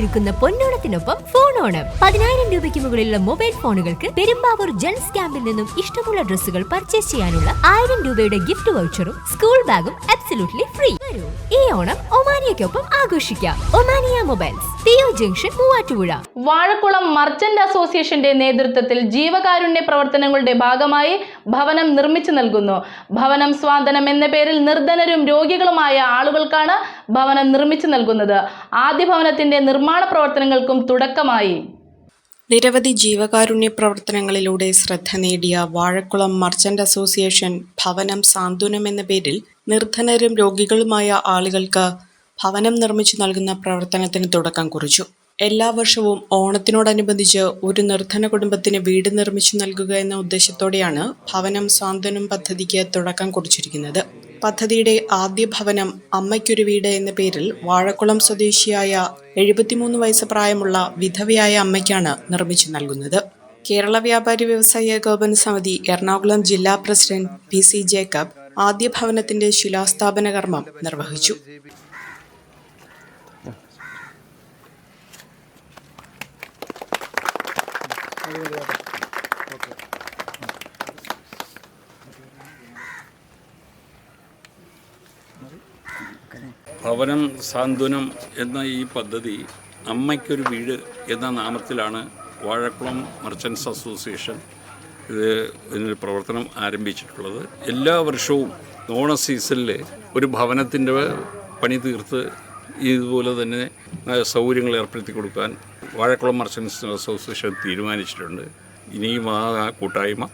ഒരുക്കുന്ന പൊന്നോണത്തിനൊപ്പം ഫോൺ ഓണം. പതിനായിരം രൂപയ്ക്ക് മുകളിലുള്ള മൊബൈൽ ഫോണുകൾക്ക് പെരുമ്പാവൂർ ജെൻസ് ക്യാമ്പിൽ നിന്നും ഇഷ്ടമുള്ള ഡ്രസ്സുകൾ പർച്ചേസ് ചെയ്യാനുള്ള ആയിരം രൂപയുടെ ഗിഫ്റ്റ് വൗച്ചറും സ്കൂൾ ബാഗും അബ്സല്യൂട്ട്ലി ഫ്രീ ഈ ഓണം ഒമാനിയക്കൊപ്പം ആഘോഷിക്കാം. ഒമാനിയ മൊബൈൽസ് തിയോ ജംഗ്ഷൻ മൂവാറ്റുപുഴ. വാഴക്കുളം മർച്ചന്റ് അസോസിയേഷന്റെ നേതൃത്വത്തിൽ ജീവകാരുണ്യ പ്രവർത്തനങ്ങളുടെ ഭാഗമായി ഭവനം നിർമ്മിച്ചു നൽകുന്നു. ഭവനം സ്വാന്തനം എന്ന പേരിൽ നിർധനരും രോഗികളുമായ ആളുകൾക്കാണ് ഭവനം നിർമ്മിച്ചു നൽകുന്നത്. ആദ്യ ഭവനത്തിന്റെ നിർമ്മാണ പ്രവർത്തനങ്ങൾക്കും തുടക്കമായി. നിരവധി ജീവകാരുണ്യ പ്രവർത്തനങ്ങളിലൂടെ ശ്രദ്ധ നേടിയ വാഴക്കുളം മർച്ചന്റ് അസോസിയേഷൻ ഭവനം സാന്ത്വനം എന്ന പേരിൽ നിർധനരും രോഗികളുമായ ആളുകൾക്ക് ഭവനം നിർമ്മിച്ചു നൽകുന്ന പ്രവർത്തനത്തിന് തുടക്കം കുറിച്ചു. എല്ലാ വർഷവും ഓണത്തിനോടനുബന്ധിച്ച് ഒരു നിർധന കുടുംബത്തിന് വീട് നിർമ്മിച്ചു നൽകുക എന്ന ഉദ്ദേശത്തോടെയാണ് ഭവനം സാന്ത്വനം പദ്ധതിക്ക് തുടക്കം കുറിച്ചിരിക്കുന്നത്. പദ്ധതിയുടെ ആദ്യ ഭവനം അമ്മയ്ക്കൊരു വീട് എന്ന പേരിൽ വാഴക്കുളം സ്വദേശിയായ എഴുപത്തിമൂന്ന് വയസ്സ് പ്രായമുള്ള വിധവയായ അമ്മയ്ക്കാണ് നിർമ്മിച്ചു നൽകുന്നത്. കേരള വ്യാപാരി വ്യവസായ ഏകോപന സമിതി എറണാകുളം ജില്ലാ പ്രസിഡന്റ് പി സി ജേക്കബ് ആദ്യ ഭവനത്തിന്റെ ശിലാസ്ഥാപന കർമ്മം നിർവഹിച്ചു. ഭവനം സാന്ത്വനം എന്ന ഈ പദ്ധതി അമ്മയ്ക്കൊരു വീട് എന്ന നാമത്തിലാണ് വാഴക്കുളം മർച്ചൻസ് അസോസിയേഷൻ ഇത് ഇതിന്റെ പ്രവർത്തനം ആരംഭിച്ചിട്ടുള്ളത്. എല്ലാ വർഷവും ഓണ സീസണിൽ ഒരു ഭവനത്തിന്റെ പണി തീർത്ത് ഇതുപോലെ തന്നെ സൗകര്യങ്ങൾ ഏർപ്പെടുത്തി കൊടുക്കാൻ വാഴക്കുളം മർച്ചൻസ് അസോസിയേഷൻ തീരുമാനിച്ചിട്ടുണ്ട്. ഇനിയും ആ കൂട്ടായ്മ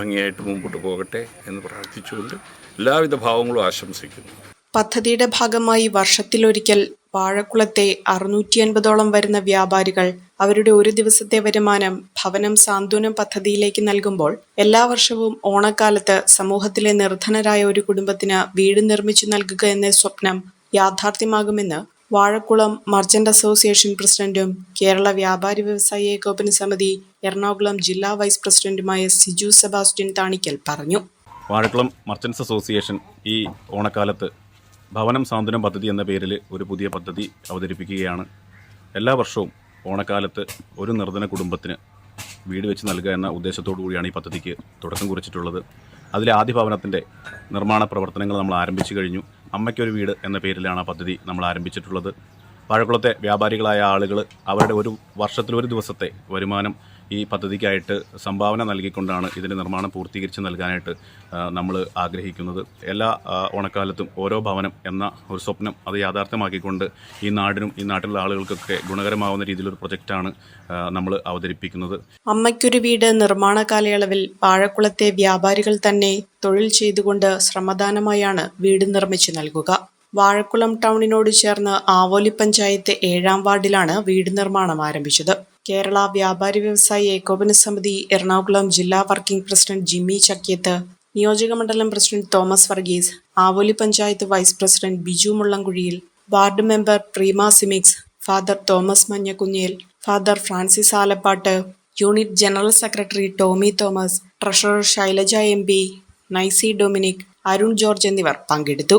ഭംഗിയായിട്ട് മുമ്പോട്ട് പോകട്ടെ എന്ന് പ്രാർത്ഥിച്ചുകൊണ്ട് എല്ലാവിധ ഭാവങ്ങളും ആശംസിക്കുന്നു. പദ്ധതിയുടെ ഭാഗമായി വർഷത്തിലൊരിക്കൽ വാഴക്കുളത്തെ അറുന്നൂറ്റി അൻപതോളം വരുന്ന വ്യാപാരികൾ അവരുടെ ഒരു ദിവസത്തെ വരുമാനം ഭവനം സാന്ത്വനം പദ്ധതിയിലേക്ക് നൽകുമ്പോൾ എല്ലാ വർഷവും ഓണക്കാലത്ത് സമൂഹത്തിലെ നിർധനരായ ഒരു കുടുംബത്തിന് വീട് നിർമ്മിച്ചു നൽകുക എന്ന സ്വപ്നം യാഥാർത്ഥ്യമാകുമെന്ന് വാഴക്കുളം മർച്ചന്റ് അസോസിയേഷൻ പ്രസിഡന്റും കേരള വ്യാപാരി വ്യവസായി ഏകോപന സമിതി എറണാകുളം ജില്ലാ വൈസ് പ്രസിഡന്റുമായ സിജു സെബാസ്റ്റ്യൻ താണിക്കൽ പറഞ്ഞു. വാഴക്കുളം മർച്ചൻസ് അസോസിയേഷൻ ഈ ഓണക്കാലത്ത് ഭവനം സാന്ത്വനം പദ്ധതി എന്ന പേരിൽ ഒരു പുതിയ പദ്ധതി അവതരിപ്പിക്കുകയാണ്. എല്ലാ വർഷവും ഓണക്കാലത്ത് ഒരു നിർധന കുടുംബത്തിന് വീട് വെച്ച് നൽകുക എന്ന ഉദ്ദേശത്തോടു കൂടിയാണ് ഈ പദ്ധതിക്ക് തുടക്കം കുറിച്ചിട്ടുള്ളത്. അതിലെ ആദ്യ ഭവനത്തിന്റെ നിർമ്മാണ പ്രവർത്തനങ്ങൾ നമ്മൾ ആരംഭിച്ചു കഴിഞ്ഞു. അമ്മയ്ക്കൊരു വീട് എന്ന പേരിലാണ് ആ പദ്ധതി നമ്മൾ ആരംഭിച്ചിട്ടുള്ളത്. വാഴക്കുളത്തെ വ്യാപാരികളായ ആളുകൾ അവരുടെ ഒരു വർഷത്തിൽ ഒരു ദിവസത്തെ വരുമാനം ഈ പദ്ധതിക്കായിട്ട് സംഭാവന നൽകിക്കൊണ്ടാണ് ഇതിന്റെ നിർമ്മാണം പൂർത്തീകരിച്ച് നൽകാനായിട്ട് നമ്മൾ ആഗ്രഹിക്കുന്നത്. എല്ലാ ഓണക്കാലത്തും ഓരോ ഭവനം എന്ന ഒരു സ്വപ്നം അത് യാഥാർത്ഥ്യമാക്കിക്കൊണ്ട് ഈ നാടിനും ഈ നാട്ടിലുള്ള ആളുകൾക്കൊക്കെ ഗുണകരമാവുന്ന രീതിയിലൊരു പ്രൊജക്റ്റാണ് നമ്മൾ അവതരിപ്പിക്കുന്നത്. അമ്മയ്ക്കൊരു വീട് നിർമ്മാണ കാലയളവിൽ പാഴക്കുളത്തെ വ്യാപാരികൾ തന്നെ തൊഴിൽ ചെയ്തുകൊണ്ട് ശ്രമദാനമായാണ് വീട് നിർമ്മിച്ചു നൽകുക. വാഴക്കുളം ടൗണിനോട് ചേർന്ന് ആവോലി പഞ്ചായത്ത് ഏഴാം വാർഡിലാണ് വീട് നിർമ്മാണം ആരംഭിച്ചത്. കേരള വ്യാപാരി വ്യവസായി ഏകോപന സമിതി എറണാകുളം ജില്ലാ വർക്കിംഗ് പ്രസിഡന്റ് ജിമ്മി ചക്കിയത്ത് നിയോജക മണ്ഡലം president Thomas Varghese Avoli panchayat vice president Biju മുള്ളംകുഴിയിൽ ward member Preema സിമിക്സ് father Thomas Manjakunnel father Francis Alappatt unit general secretary Tomy Thomas treasurer Shailaja M P Naisy Dominic Arun George എന്നിവർ പങ്കെടുത്തു.